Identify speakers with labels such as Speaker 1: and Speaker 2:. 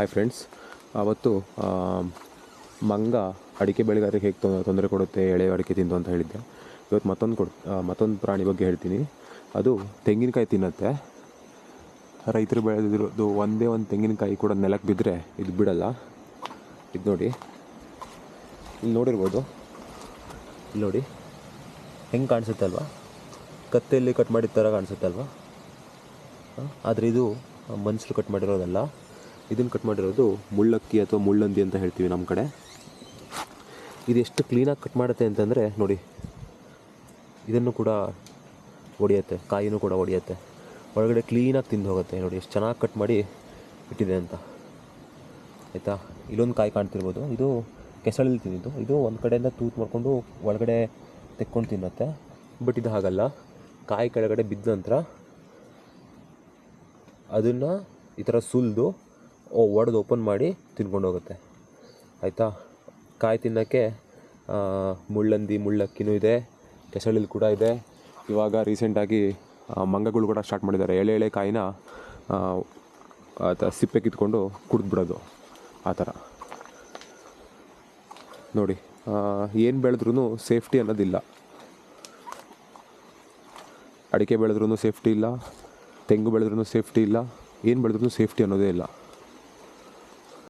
Speaker 1: Hi friends ಅವತ್ತು ಮಂಗ ಅಡಿಕೆ ಬೆಳೆಗಾರರಿಗೆ ಹೇಗೆ ತೊಂದರೆ ಕೊಡುತ್ತೆ, ಎಳೆ ಅಡಿಕೆ ತಿಂದು ಅಂತ ಹೇಳಿದ್ದೆ. ಇವತ್ತು ಮತ್ತೊಂದು ಕೊಡ್ ಮತ್ತೊಂದು ಪ್ರಾಣಿ ಬಗ್ಗೆ ಹೇಳ್ತೀನಿ. ಅದು ತೆಂಗಿನಕಾಯಿ ತಿನ್ನತ್ತೆ. ರೈತರು ಬೆಳೆದಿರೋದು ಒಂದೇ ಒಂದು ತೆಂಗಿನಕಾಯಿ ಕೂಡ ನೆಲಕ್ಕೆ ಬಿದ್ದರೆ ಇದು ಬಿಡಲ್ಲ. ಇದು ನೋಡಿ. ಇಲ್ಲಿ ನೋಡಿರ್ಬೋದು. ಇಲ್ಲಿ ನೋಡಿ. ಹೆಂಗೆ ಕಾಣಿಸುತ್ತೆ ಅಲ್ವಾ? ಕತ್ತೆಯಲ್ಲಿ ಕಟ್ ಮಾಡಿದ ಥರ ಕಾಣಿಸುತ್ತೆ ಅಲ್ವಾ? ಆದರೆ ಇದು ಮನುಷ್ಯರು ಕಟ್ ಮಾಡಿರೋದಲ್ಲ. ಇದನ್ನು ಕಟ್ ಮಾಡಿರೋದು ಮುಳ್ಳಕ್ಕಿ ಅಥವಾ ಮುಳ್ಳಂದಿ ಅಂತ ಹೇಳ್ತೀವಿ ನಮ್ಮ ಕಡೆ. ಇದು ಎಷ್ಟು ಕ್ಲೀನಾಗಿ ಕಟ್ ಮಾಡುತ್ತೆ ಅಂತಂದರೆ, ನೋಡಿ, ಇದನ್ನು ಕೂಡ ಒಡೆಯುತ್ತೆ, ಕಾಯಿನೂ ಕೂಡ ಒಡೆಯುತ್ತೆ. ಒಳಗಡೆ ಕ್ಲೀನಾಗಿ ತಿಂದು ಹೋಗುತ್ತೆ. ನೋಡಿ, ಎಷ್ಟು ಚೆನ್ನಾಗಿ ಕಟ್ ಮಾಡಿ ಇಟ್ಟಿದೆ ಅಂತ. ಆಯಿತಾ? ಇಲ್ಲೊಂದು ಕಾಯಿ ಕಾಣ್ತಿರ್ಬೋದು. ಇದು ಕೆಸಳಲ್ಲಿ ತಿಂದಿದ್ದು. ಇದು ಒಂದು ಕಡೆಯಿಂದ ತೂತು ಮಾಡಿಕೊಂಡು ಒಳಗಡೆ ತೆಕ್ಕೊಂಡು ತಿನ್ನತ್ತೆ. ಬಟ್ ಇದು ಹಾಗಲ್ಲ. ಕಾಯಿ ಕೆಳಗಡೆ ಬಿದ್ದ ನಂತರ ಅದನ್ನು ಈ ಥರ ಸುಲಿದು ಒಡೆದು ಓಪನ್ ಮಾಡಿ ತಿನ್ಕೊಂಡು ಹೋಗುತ್ತೆ. ಆಯಿತಾ? ಕಾಯಿ ತಿನ್ನೋಕ್ಕೆ ಮುಳ್ಳಂದಿ, ಮುಳ್ಳಕ್ಕಿನೂ ಇದೆ ಕೆಸಳಲ್ಲಿ ಕೂಡ ಇದೆ. ಇವಾಗ ರೀಸೆಂಟಾಗಿ ಮಂಗಗಳು ಕೂಡ ಸ್ಟಾರ್ಟ್ ಮಾಡಿದ್ದಾರೆ. ಎಳೆ ಎಳೆ ಕಾಯಿನ ಸಿಪ್ಪೆ ಕಿತ್ಕೊಂಡು ಕುಡಿದ್ಬಿಡೋದು. ಆ ಥರ. ನೋಡಿ ಏನು ಬೆಳೆದ್ರೂ ಸೇಫ್ಟಿ ಅನ್ನೋದಿಲ್ಲ. ಅಡಿಕೆ ಬೆಳೆದ್ರೂ ಸೇಫ್ಟಿ ಇಲ್ಲ. ತೆಂಗು ಬೆಳೆದ್ರೂ ಸೇಫ್ಟಿ ಇಲ್ಲ. ಏನು ಬೆಳೆದ್ರೂ ಸೇಫ್ಟಿ ಅನ್ನೋದೇ ಇಲ್ಲ.